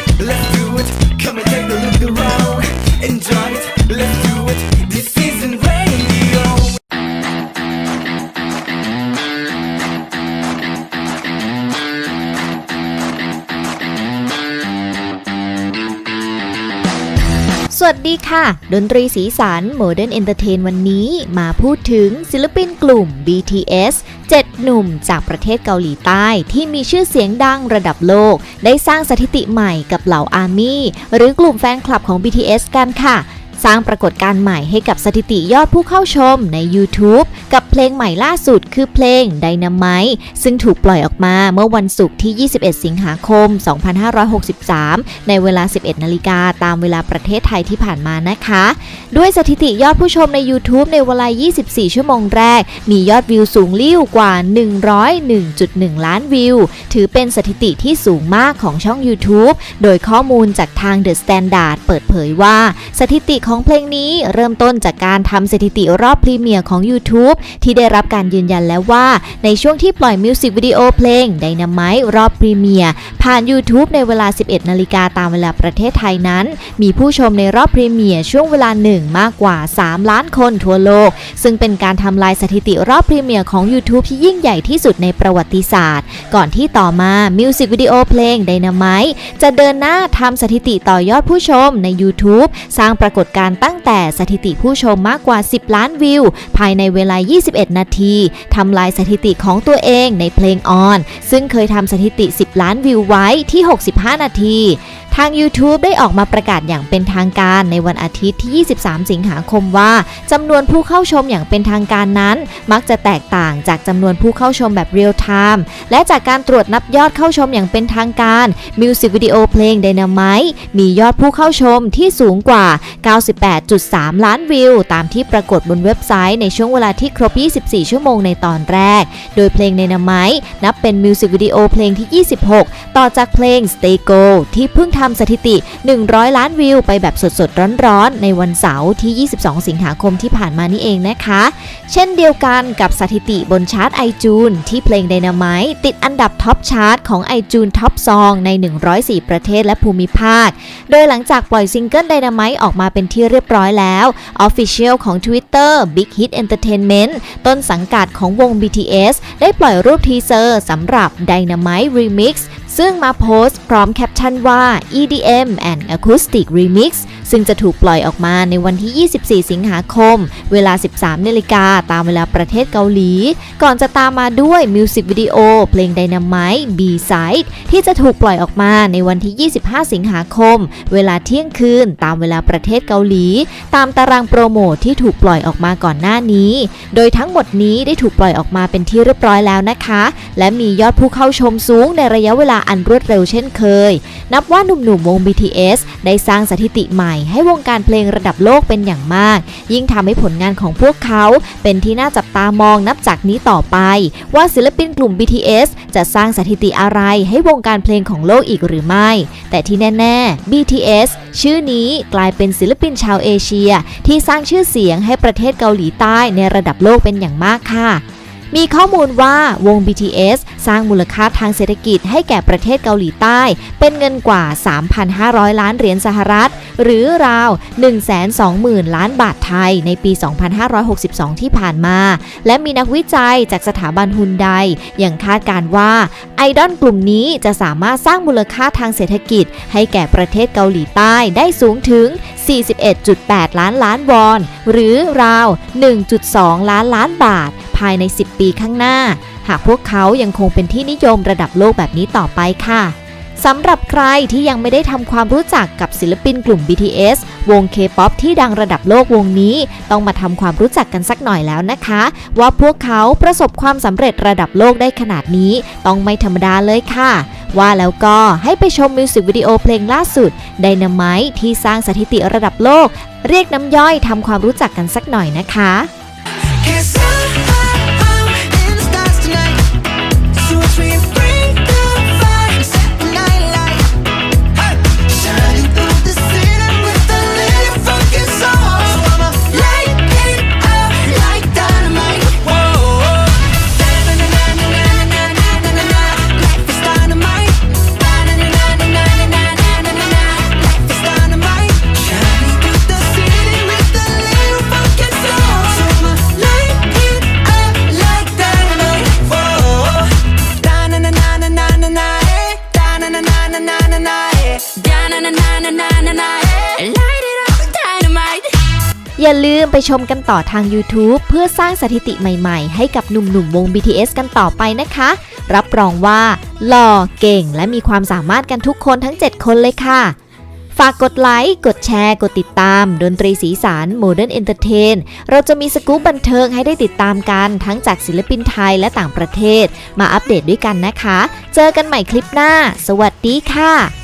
it, let's do it. Come and take a look around. Enjoy it, let's do it. วัสดีค่ะ ดนตรีสีสัน Modern Entertain วันนี้มาพูดถึงศิลปินกลุ่ม BTS 7 หนุ่มจากประเทศเกาหลีใต้ที่มีชื่อเสียงดังระดับโลก ได้สร้างสถิติใหม่กับเหล่าอาร์มี่หรือกลุ่มแฟนคลับของ BTS กันค่ะ สร้างปรากฏการณ์ใหม่ให้กับสถิติยอดผู้เข้าชมใน YouTube กับเพลงใหม่ล่าสุดคือเพลง Dynamite ซึ่งถูกปล่อยออกมาเมื่อวันศุกร์ที่ 21 สิงหาคม 2563 ในเวลา 11 นาฬิกาตามเวลาประเทศไทยที่ผ่านมานะคะ ด้วยสถิติยอดผู้ชมใน YouTube ในเวลา 24 ชั่วโมงแรก มียอดวิวสูงลิ่วกว่า 101.1 ล้านวิว ถือเป็นสถิติที่สูงมากของช่อง YouTube โดยข้อมูลจากทาง The Standard เปิดเผยว่า สถิติของเพลงนี้เริ่มต้นจากการทำสถิติรอบพรีเมียร์ของ YouTube ที่ได้รับการยืนยันแล้วว่า ในช่วงที่ปล่อยมิวสิกวิดีโอเพลง Dynamite รอบพรีเมียร์ผ่าน YouTube ในเวลา 11 นาฬิกาตามเวลาประเทศไทยนั้น มีผู้ชมในรอบพรีเมียร์ช่วงเวลาหนึ่งมากกว่า 3 ล้านคนทั่วโลก ซึ่งเป็นการทำลายสถิติรอบพรีเมียร์ของ YouTube ที่ยิ่งใหญ่ที่สุดในประวัติศาสตร์ ก่อนที่ต่อมามิวสิกวิดีโอเพลง Dynamite จะเดินหน้าทำสถิติต่อยอดผู้ชมใน YouTube สร้างปรากฏการการตั้งแต่สถิติผู้ชมมากกว่า 10 ล้านวิว ภายในเวลา 21 นาทีทำลายสถิติของตัวเองในเพลงออน ซึ่งเคยทำสถิติ 10 ล้านวิวไว้ที่ 65 นาที ทาง YouTube ได้ออกมาประกาศอย่างเป็นทางการในวันอาทิตย์ที่ 23 สิงหาคมว่าจำนวนผู้เข้าชมอย่างเป็นทางการนั้น มักจะแตกต่างจากจำนวนผู้เข้าชมแบบเรียลไทม์และจากการตรวจนับยอดเข้าชมอย่างเป็นทางการมิวสิกวิดีโอเพลง Dynamite มียอดผู้เข้าชมที่สูงกว่า 98.3 ล้านวิว ตามที่ปรากฏบนเว็บไซต์ในช่วงเวลาที่ครบ 24 ชั่วโมงในตอนแรก โดยเพลง Dynamite นับเป็นมิวสิกวิดีโอเพลงที่ 26 ต่อจากเพลง Stay Go ที่เพิ่งททำสถิติ 100 ล้านวิวไปแบบสดๆ ร้อนๆ ในวันเสาร์ที่ 22 สิงหาคมที่ผ่านมานี่เองนะคะ เช่นเดียวกันกับสถิติบนชาร์ตไอจูนที่เพลง Dynamite ติดอันดับท็อปชาร์ตของ iTunes Top Song ใน 104 ประเทศและภูมิภาค โดยหลังจากปล่อยซิงเกิล Dynamite ออกมาเป็นที่เรียบร้อยแล้ว Official ของ Twitter Big Hit Entertainment ต้นสังกัดของวง BTS ได้ปล่อยรูปทีเซอร์สำหรับ Dynamite Remix ซึ่งมาโพสต์พร้อมแคปชั่นว่า EDM and Acoustic Remix ซึ่งจะถูกปล่อยออกมาในวันที่ 24 สิงหาคม เวลา 13นาฬิกาตามเวลาประเทศเกาหลี ก่อนจะตามมาด้วยมิวสิกวิดีโอเพลง Dynamite B-Side ที่จะถูกปล่อยออกมาในวันที่ 25 สิงหาคม เวลาเที่ยงคืนตามเวลาประเทศเกาหลี ตามตารางโปรโมทที่ถูกปล่อยออกมาก่อนหน้านี้ โดยทั้งหมดนี้ได้ถูกปล่อยออกมาเป็นที่เรียบร้อยแล้วนะคะ และมียอดผู้เข้าชมสูงในระยะเวลาอันรวดเร็วเช่นเคย นับว่าหนุ่มๆวง BTS ได้สร้างสถิติใหม่ให้วงการเพลงระดับโลกเป็นอย่างมาก ยิ่งทำให้ผลงานของพวกเขา เป็นที่น่าจับตามองนับจากนี้ต่อไป ว่าศิลปินกลุ่ม BTS จะสร้างสถิติอะไรให้วงการเพลงของโลกอีกหรือไม่ แต่ที่แน่ ๆ BTS ชื่อนี้กลายเป็นศิลปินชาวเอเชีย ที่สร้างชื่อเสียงให้ประเทศเกาหลีใต้ในระดับโลกเป็นอย่างมากค่ะ มีข้อมูลว่าวง BTS สร้างมูลค่าทางเศรษฐกิจให้แก่ประเทศเกาหลีใต้ เป็นเงินกว่า 3,500 ล้านเหรียญสหรัฐ หรือราว 120,000 ล้านบาทไทยในปี 2562 ที่ผ่านมา และมีนักวิจัยจากสถาบันฮุนไดยังคาดการว่าไอดอลกลุ่มนี้จะสามารถสร้างมูลค่าทางเศรษฐกิจ ให้แก่ประเทศเกาหลีใต้ได้สูงถึง 41.8 ล้านล้านวอนหรือราว 1.2 ล้านล้านบาท ภายใน 10 ปีข้างหน้า หากพวกเขายังคงเป็นที่นิยมระดับโลกแบบนี้ต่อไปค่ะสำหรับใครที่ยังไม่ได้ทำความรู้จักกับศิลปินกลุ่ม BTS วงเคป๊อปที่ดังระดับโลกวงนี้ ต้องมาทำความรู้จักกันสักหน่อยแล้วนะคะ ว่าพวกเขาประสบความสำเร็จระดับโลกได้ขนาดนี้ ต้องไม่ธรรมดาเลยค่ะ ว่าแล้วก็ให้ไปชมมิวสิกวิดีโอเพลงล่าสุด Dynamite ที่สร้างสถิติระดับโลก เรียกน้ำย่อยทำความรู้จักกันสักหน่อยนะคะ ไปชมกันต่อทาง YouTube เพื่อสร้างสถิติใหม่ๆ ให้กับหนุ่มๆวง BTS กันต่อไปนะคะ รับรองว่า หล่อเก่งและมีความสามารถกันทุกคนทั้ง 7 คนเลยค่ะ ฝากกดไลค์ กดแชร์ กดติดตาม ดนตรีสีสาร Modern Entertain เราจะมีสกู๊ปบันเทิงให้ได้ติดตามกันทั้งจากศิลปินไทยและต่างประเทศ มาอัปเดตด้วยกันนะคะ เจอกันใหม่คลิปหน้า สวัสดีค่ะ